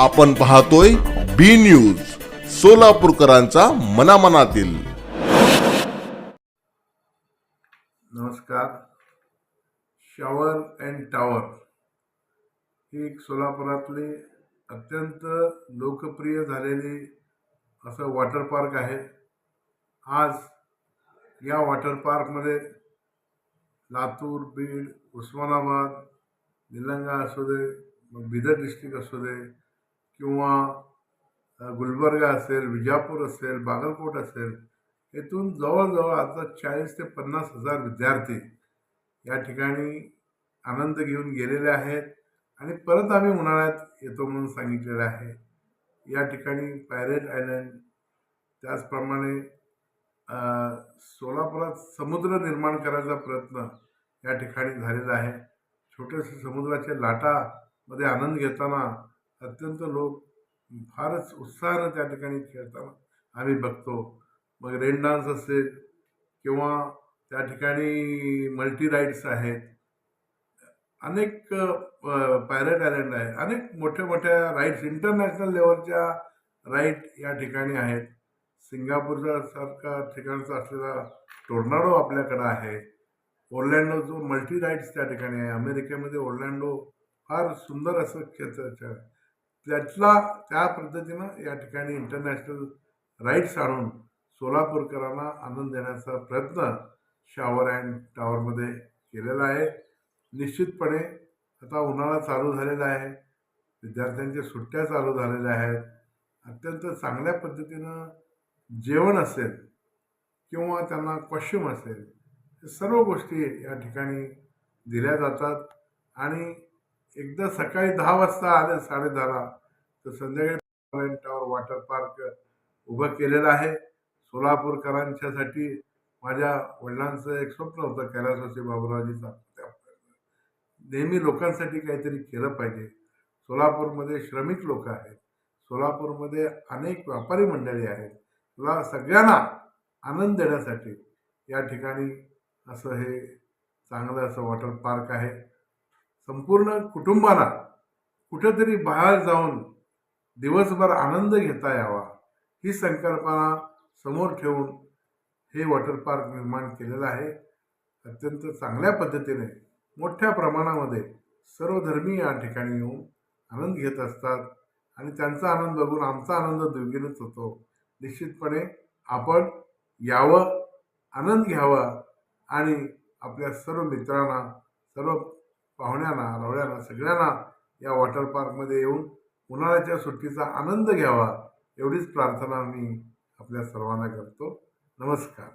आपण पाहतोय बी न्यूज सोलापूरकरांचा मनामनातील. नमस्कार. शॉवर अँड टॉवर ही एक सोलापुरातली अत्यंत लोकप्रिय झालेली असं वॉटर पार्क आहे. आज या वॉटर पार्कमध्ये लातूर बीड उस्मानाबाद निलंगा असू दे मग बिदर डिस्ट्रिक्ट असू दे किंवा गुलबर्गा असेल विजापूर असेल बागलकोट असेल येथून जवळजवळ आता चाळीस ते पन्नास हजार विद्यार्थी या ठिकाणी आनंद घेऊन गेलेले आहेत आणि परत आम्ही उन्हाळ्यात येतो म्हणून सांगितलेलं आहे. या ठिकाणी पायरेट आयलंड त्याचप्रमाणे सोलापुरात समुद्र निर्माण करायचा प्रयत्न या ठिकाणी झालेला आहे. छोट्याशा समुद्राच्या लाटामध्ये आनंद घेताना अत्यंत लोक फारच उत्साहानं त्या ठिकाणी खेळताना आम्ही बघतो. मग रेन डान्स असेल किंवा त्या ठिकाणी मल्टी राईड्स आहेत. अनेक पायरेट आयलंड आहे. अनेक मोठ्या मोठ्या राईड्स इंटरनॅशनल लेवलच्या राईड या ठिकाणी आहेत. सिंगापूरच्या सारखा ठिकाणचा असलेला टोर्नाडो आपल्याकडं आहे. ओर्लँडो जो मल्टी राईड्स त्या ठिकाणी आहे. अमेरिकेमध्ये ओर्लँडो फार सुंदर असं क्षेत्र त्यातला त्या पद्धतीनं या ठिकाणी इंटरनॅशनल राईड्स आणून सोलापूरकरांना आनंद देण्याचा प्रयत्न शॉवर अँड टॉवरमध्ये केलेला आहे. निश्चितपणे आता उन्हाळा चालू झालेला आहे. विद्यार्थ्यांच्या सुट्ट्या चालू झालेल्या आहेत. अत्यंत चांगल्या पद्धतीनं जेवण असेल किंवा त्यांना कॉस्ट्युम असेल सर्व गोष्टी या ठिकाणी दिल्या जातात आणि एकदा सकाळी दहा वाजता आले साडेदहाला तर संध्याकाळी टावर वॉटर पार्क उभं केलेलं आहे. सोलापूरकरांच्यासाठी माझ्या वडिलांचं एक स्वप्न होतं कैलासवासी बाबुरावजीचा. नेहमी लोकांसाठी काहीतरी केलं पाहिजे. सोलापूरमध्ये श्रमिक लोक आहेत. सोलापूरमध्ये अनेक व्यापारी मंडळी आहेत. तुला सगळ्यांना आनंद देण्यासाठी या ठिकाणी असं हे चांगलं असं वॉटर पार्क आहे. संपूर्ण कुटुंबाला कुठेतरी बाहेर जाऊन दिवसभर आनंद घेता यावा ही संकल्पना समोर ठेवून हे वॉटर पार्क निर्माण केलेलं आहे. अत्यंत चांगल्या पद्धतीने मोठ्या प्रमाणामध्ये सर्वधर्मी या ठिकाणी येऊन आनंद घेत असतात आणि त्यांचा आनंद बघून आमचा आनंद दुर्गीनच होतो. निश्चितपणे आपण यावं आनंद घ्यावा आणि आपल्या सर्व मित्रांना सर्व पाहुण्यांना रवळ्यांना सगळ्यांना या वॉटर पार्कमध्ये येऊन उन्हाळ्याच्या सुट्टीचा आनंद घ्यावा एवढीच प्रार्थना मी आपल्या सर्वांना करतो. नमस्कार.